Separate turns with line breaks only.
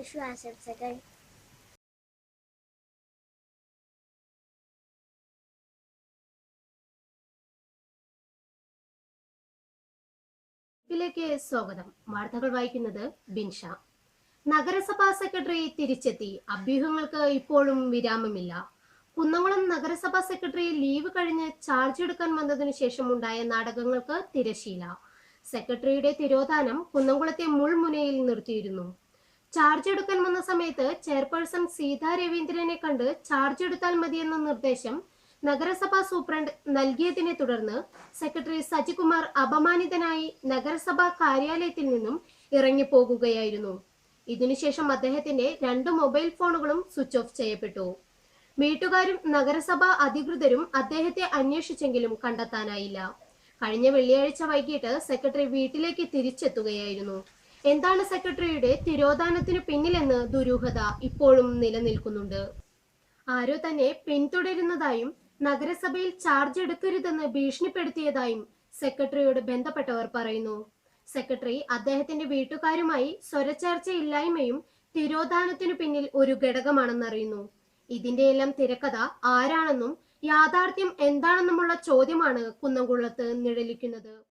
വിഷു ആശംസകൾ ിലേക്ക്
സ്വാഗതം. വാർത്തകൾ വായിക്കുന്നത് ബിൻഷ. നഗരസഭാ സെക്രട്ടറി തിരിച്ചെത്തി. അഭ്യൂഹങ്ങൾക്ക് ഇപ്പോഴും വിരാമമില്ല. കുന്നംകുളം നഗരസഭാ സെക്രട്ടറി ലീവ് കഴിഞ്ഞ് ചാർജ് എടുക്കാൻ വന്നതിനു ശേഷം ഉണ്ടായ നാടകങ്ങൾക്ക് തിരശീല സെക്രട്ടറിയുടെ തിരോധാനം കുന്നംകുളത്തെ മുൾമുനയിൽ നിർത്തിയിരുന്നു. ചാർജ് എടുക്കാൻ വന്ന സമയത്ത് ചെയർപേഴ്സൺ സീതാ രവീന്ദ്രനെ കണ്ട് ചാർജ് എടുത്താൽ മതിയെന്ന നിർദ്ദേശം നഗരസഭാ സൂപ്രണ്ട് നൽകിയതിനെ തുടർന്ന് സെക്രട്ടറി സജികുമാർ അപമാനിതനായി നഗരസഭാ കാര്യാലയത്തിൽ നിന്നും ഇറങ്ങിപ്പോകുകയായിരുന്നു. ഇതിനുശേഷം അദ്ദേഹത്തിന്റെ രണ്ട് മൊബൈൽ ഫോണുകളും സ്വിച്ച് ഓഫ് ചെയ്യപ്പെട്ടു. വീട്ടുകാരും നഗരസഭാ അധികൃതരും അദ്ദേഹത്തെ അന്വേഷിച്ചെങ്കിലും കണ്ടെത്താനായില്ല. കഴിഞ്ഞ വെള്ളിയാഴ്ച വൈകിട്ട് സെക്രട്ടറി വീട്ടിലേക്ക് തിരിച്ചെത്തുകയായിരുന്നു. എന്താണ് സെക്രട്ടറിയുടെ തിരോധാനത്തിന് പിന്നിലെന്ന് ദുരൂഹത ഇപ്പോഴും നിലനിൽക്കുന്നുണ്ട്. ആരോ തന്നെ പിന്തുടരുന്നതായും നഗരസഭയിൽ ചാർജ് എടുക്കരുതെന്ന് ഭീഷണിപ്പെടുത്തിയതായും സെക്രട്ടറിയോട് ബന്ധപ്പെട്ടവർ പറയുന്നു. സെക്രട്ടറി അദ്ദേഹത്തിന്റെ വീട്ടുകാരുമായി സ്വരച്ചേർച്ചയില്ലായ്മയും തിരോധാനത്തിനു പിന്നിൽ ഒരു ഘടകമാണെന്നറിയുന്നു. ഇതിന്റെയെല്ലാം തിരക്കഥ ആരാണെന്നും യാഥാർത്ഥ്യം എന്താണെന്നുമുള്ള ചോദ്യമാണ് കുന്നംകുളത്ത് നിഴലിക്കുന്നത്.